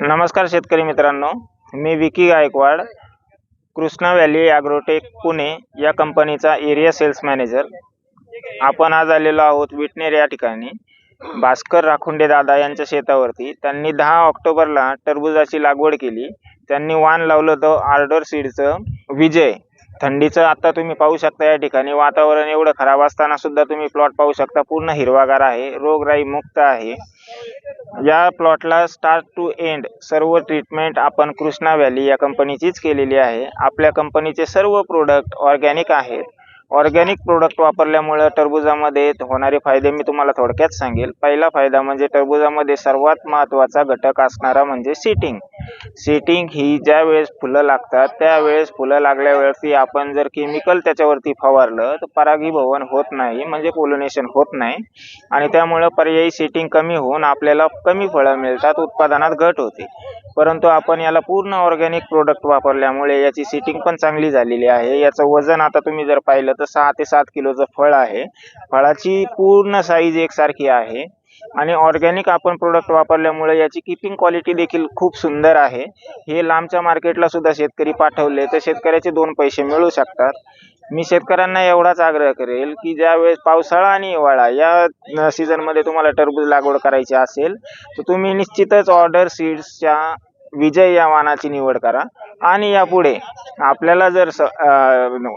नमस्कार शेतकरी मित्रांनो मी विकी गायकवाड कृष्णा व्हॅली ॲग्रोटेक पुणे या कंपनीचा एरिया सेल्स मॅनेजर. आपण आज आलेलो आहोत विटनेर या ठिकाणी. भास्कर राखुंडे दादा यांच्या शेतावरती. त्यांनी दहा ऑक्टोबरला टरबुजाची लागवड केली. त्यांनी वाण लावलं होतं आर्डर सीडचं विजय. थंडीचं आता तुम्ही पाहू शकता या ठिकाणी. वातावरण एवढं खराब असताना सुद्धा तुम्ही प्लॉट पाहू शकता. पूर्ण हिरवागार आहे. रोगराई मुक्त आहे. या प्लॉटला स्टार्ट टू एंड सर्व ट्रीटमेंट आपण कृष्णा व्हॅली या कंपनीचीच केलेली आहे. आपल्या कंपनीचे सर्व प्रोडक्ट ऑर्गॅनिक आहेत. ऑर्गॅनिक प्रोडक्ट वापरल्यामुळं टरबुजामध्ये होणारे फायदे मी तुम्हाला थोडक्यात सांगेल. पहिला फायदा म्हणजे टरबुजामध्ये सर्वात महत्त्वाचा घटक असणारा म्हणजे सीटिंग सीटिंग ही ज्या वेळेस फुलं लागतात त्यावेळेस फुलं लागल्यावरती आपण जर केमिकल त्याच्यावरती फवारलं तर परागीभवन होत नाही म्हणजे पोलिनेशन होत नाही. आणि त्यामुळं पर्यायी सीटिंग कमी होऊन आपल्याला कमी फळं मिळतात उत्पादनात घट होते. परंतु आपण याला पूर्ण ऑर्गॅनिक प्रोडक्ट वापरल्यामुळे याची सिटिंग पण चांगली झालेली आहे. याचं वजन आता तुम्ही जर पाहिलं तर सहा ते सात किलोचं फळ आहे. फळाची पूर्ण साईज एकसारखी आहे. आणि ऑर्गॅनिक आपण प्रोडक्ट वापरल्यामुळे याची किपिंग क्वालिटी देखील खूप सुंदर आहे. हे लांबच्या मार्केटला सुद्धा शेतकरी पाठवले तर शेतकऱ्याचे दोन पैसे मिळू शकतात. मी शेतकऱ्यांना एवढाच आग्रह करेल की ज्यावेळेस पावसाळा आणि हिवाळा या सीझनमध्ये तुम्हाला टरबूज लागवड करायची असेल तर तुम्ही निश्चितच ऑर्डर सीड्सच्या विजय या वाहनाची निवड करा. आणि यापुढे आपल्याला जर स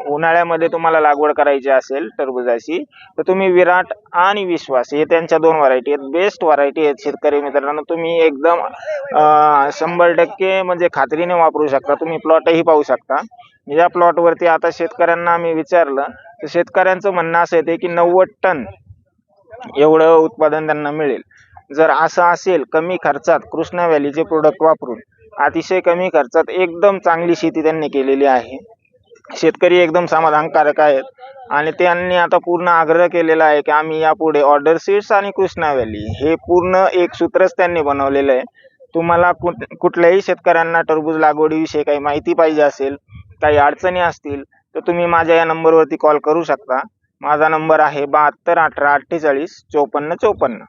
उन्हाळ्यामध्ये तुम्हाला लागवड करायची असेल टरबुजाची तर तुम्ही विराट आणि विश्वास हे त्यांच्या दोन व्हरायटी आहेत. बेस्ट व्हरायटी आहेत शेतकरी मित्रांनो. तुम्ही एकदम शंभर टक्के म्हणजे खात्रीने वापरू शकता. तुम्ही प्लॉटही पाहू शकता. या प्लॉटवरती आता शेतकऱ्यांना आम्ही विचारलं तर शेतकऱ्यांचं म्हणणं असं येते की नव्वद टन एवढं उत्पादन त्यांना मिळेल. जर असं असेल कमी खर्चात कृष्णा व्हॅलीचे प्रोडक्ट वापरून अतिशय कमी खर्चात एकदम चांगली शेती त्यांनी केलेली आहे. शेतकरी एकदम समाधानकारक आहेत. आणि त्यांनी आता पूर्ण आग्रह केलेला आहे की आम्ही यापुढे ऑर्डर सीट्स आणि कृष्णा व्हॅली हे पूर्ण एक सूत्रच त्यांनी बनवलेलं आहे. तुम्हाला कुठ कुठल्याही शेतकऱ्यांना टरबूज लागवडीविषयी काही माहिती पाहिजे असेल काही अडचणी असतील तर तुम्ही माझ्या या नंबरवरती कॉल करू शकता. माझा नंबर आहे बहात्तर अठरा अठ्ठेचाळीस चोपन्न चोपन्न.